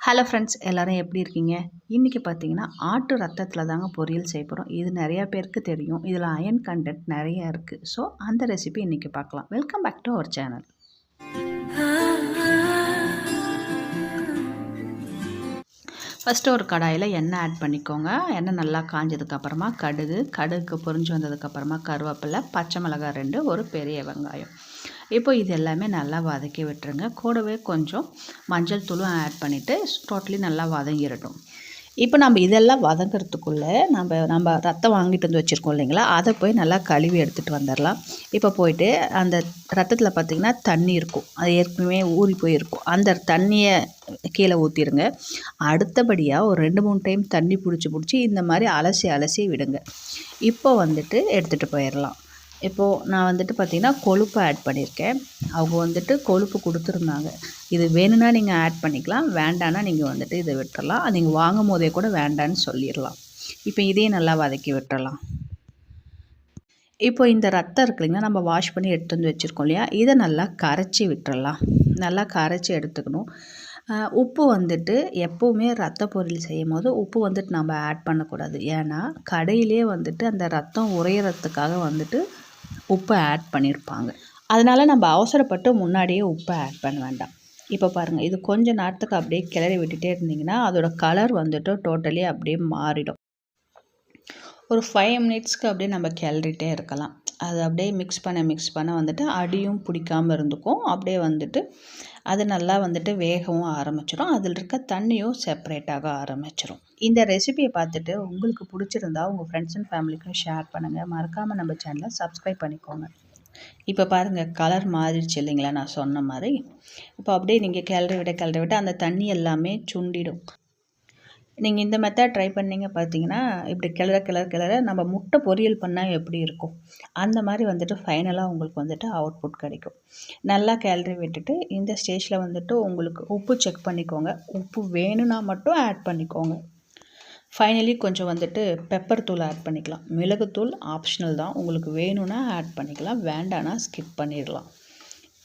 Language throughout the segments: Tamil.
ஹலோ ஃப்ரெண்ட்ஸ் எல்லோரும் எப்படி இருக்கீங்க? இன்றைக்கி பார்த்தீங்கன்னா ஆட்டு ரத்தத்தில் தாங்க பொரியல் செய்ய போகிறோம் இது நிறையா பேருக்கு தெரியும். இதில் அயன் கண்டென்ட் நிறையா இருக்குது ஸோ அந்த ரெசிபி இன்றைக்கி பார்க்கலாம். Welcome back to our channel first ஒரு கடாயில் எண்ணெய் ஆட் பண்ணிக்கோங்க. எண்ணெய் நல்லா காஞ்சதுக்கப்புறமா கடுகு கடுகு பொறிஞ்சு வந்ததுக்கப்புறமா கருவேப்பிலை பச்சை மிளகாய் ரெண்டு ஒரு பெரிய வெங்காயம். இப்போ இது எல்லாமே நல்லா வதக்கி விட்டுருங்க. கூடவே கொஞ்சம் மஞ்சள் தூளும் ஆட் பண்ணிவிட்டு டோட்டலி நல்லா வதங்கிடட்டும். இப்போ நம்ம இதெல்லாம் வதங்கிறதுக்குள்ளே நம்ம நம்ம ரத்தம் வாங்கிட்டு வந்து வச்சுருக்கோம் இல்லைங்களா? அதை போய் நல்லா கழுவி எடுத்துகிட்டு வந்துடலாம். இப்போ போயிட்டு அந்த ரத்தத்தில் பார்த்திங்கன்னா தண்ணி இருக்கும். அது ஏற்கனவே ஊறி போயிருக்கும். அந்த தண்ணியை கீழே ஊற்றிடுங்க அடுத்தபடியாக ஒரு ரெண்டு மூணு டைம் தண்ணி பிடிச்சி பிடிச்சி இந்த மாதிரி அலசி அலசி விடுங்க. இப்போ வந்துட்டு எடுத்துகிட்டு போயிடலாம். இப்போது நான் வந்துட்டு பார்த்திங்கன்னா கொழுப்பு ஆட் பண்ணியிருக்கேன். அவங்க வந்துட்டு கொழுப்பு கொடுத்துருந்தாங்க. இது வேணும்னா நீங்கள் ஆட் பண்ணிக்கலாம் வேண்டான்னா நீங்கள் வந்துட்டு இதை விட்டுறலாம். நீங்கள் வாங்கும் போதே கூட வேண்டான்னு சொல்லிடலாம். இப்போ இதையும் நல்லா வதக்கி விட்டுறலாம். இப்போ இந்த ரத்தம் இருக்கு இல்லைங்களா நம்ம வாஷ் பண்ணி எடுத்து வந்து வச்சுருக்கோம் இல்லையா இதை நல்லா கரைச்சி விட்டுறலாம். நல்லா கரைச்சி எடுத்துக்கணும். உப்பு வந்துட்டு எப்போவுமே ரத்த பொரியல் செய்யும் போது உப்பு வந்துட்டு நம்ம ஆட் பண்ணக்கூடாது. ஏன்னா கடையிலே வந்துட்டு அந்த ரத்தம் உரையிறதுக்காக வந்துட்டு உப்பை ஆட் பண்ணியிருப்பாங்க அதனால் நம்ம அவசரப்பட்டு முன்னாடியே உப்பை ஆட் பண்ண வேண்டாம். இப்போ பாருங்கள் இது கொஞ்சம் நேரத்துக்கு அப்படியே கிளறி விட்டுட்டே இருந்திங்கன்னா அதோடய கலர் வந்துட்டு டோட்டலி அப்படியே மாறிடும். ஒரு ஃபைவ் மினிட்ஸ்க்கு அப்படியே நம்ம கிளறிட்டே இருக்கலாம். அது அப்படியே மிக்ஸ் பண்ண மிக்ஸ் பண்ண வந்துட்டு அடியும் பிடிக்காமல் இருந்துக்கும். அப்படியே வந்துட்டு அது நல்லா வந்துட்டு வேகவும் ஆரம்பிச்சிடும் அதில் இருக்க தண்ணியும் செப்பரேட்டாக ஆரம்பிச்சிடும் இந்த ரெசிபியை பார்த்துட்டு உங்களுக்கு பிடிச்சிருந்தா உங்கள் ஃப்ரெண்ட்ஸ் அண்ட் ஃபேமிலிக்கும் ஷேர் பண்ணுங்கள் மறக்காமல் நம்ம சேனலை சப்ஸ்கிரைப் பண்ணிக்கோங்க. இப்போ பாருங்கள் கலர் மாறிடுச்சு இல்லைங்களா? நான் சொன்ன மாதிரி. இப்போ அப்படியே நீங்கள் கிளறி விட கிளறி விட அந்த தண்ணி எல்லாமே சுண்டிடும். நீங்கள் இந்த மெத்தட் ட்ரை பண்ணிங்க பார்த்தீங்கன்னா இப்படி கிளற கிளற கிளற நம்ம முட்டை பொரியல் பண்ணால் எப்படி இருக்கும்? அந்த மாதிரி வந்துட்டு ஃபைனலாக உங்களுக்கு வந்துட்டு அவுட்புட் கிடைக்கும். நல்லா கிளறி விட்டுட்டு இந்த ஸ்டேஜில் வந்துட்டு உங்களுக்கு உப்பு செக் பண்ணிக்கோங்க. உப்பு வேணும்னா மட்டும் ஆட் பண்ணிக்கோங்க. ஃபைனலி கொஞ்சம் வந்துட்டு பெப்பர் தூள் ஆட் பண்ணிக்கலாம். மிளகுத்தூள் ஆப்ஷனல் தான். உங்களுக்கு வேணும்னா ஆட் பண்ணிக்கலாம். வேண்டானா ஸ்கிப் பண்ணிடலாம்.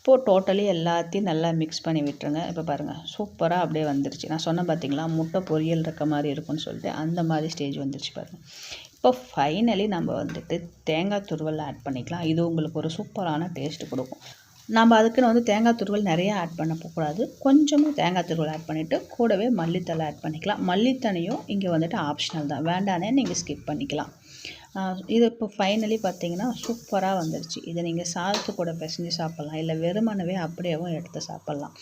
இப்போது டோட்டலி எல்லாத்தையும் நல்லா மிக்ஸ் பண்ணி விட்டுருங்க. இப்போ பாருங்கள் சூப்பராக அப்படியே வந்துருச்சு. நான் சொன்னேன் பார்த்தீங்களா முட்டை பொரியல் இருக்க மாதிரி இருக்கும்னு சொல்லிட்டு அந்த மாதிரி ஸ்டேஜ் வந்துருச்சு பாருங்கள் இப்போ ஃபைனலி நம்ம வந்துட்டு தேங்காய் துருவல் ஆட் பண்ணிக்கலாம். இது உங்களுக்கு ஒரு சூப்பரான டேஸ்ட்டு கொடுக்கும். நம்ம அதுக்குன்னு வந்து தேங்காய் துருவல் நிறையா ஆட் பண்ண போகக்கூடாது. கொஞ்சமாக தேங்காய் துருவல் ஆட் பண்ணிவிட்டு கூடவே மல்லித்தலை ஆட் பண்ணிக்கலாம். மல்லித்தனையும் இங்கே வந்துட்டு ஆப்ஷனல் தான். வேண்டானே நீங்கள் ஸ்கிப் பண்ணிக்கலாம். இது இப்போ ஃபைனலி பார்த்தீங்கன்னா சூப்பராக வந்துருச்சு. இதை நீங்கள் சாதத்து கூட பிசைஞ்சு சாப்பிட்லாம். இல்லை வெறுமனவே அப்படியேவும் எடுத்து சாப்பிட்லாம்.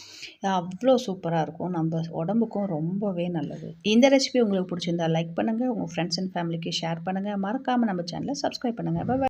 அவ்வளோ சூப்பராக இருக்கும். நம்ம உடம்புக்கும் ரொம்பவே நல்லது. இந்த ரெசிபி உங்களுக்கு பிடிச்சிருந்தா லைக் பண்ணுங்கள் உங்கள் ஃப்ரெண்ட்ஸ் அண்ட் ஃபேமிலிக்கு ஷேர் பண்ணுங்கள் மறக்காமல் நம்ம சேனலை சப்ஸ்கிரைப் பண்ணுங்கள்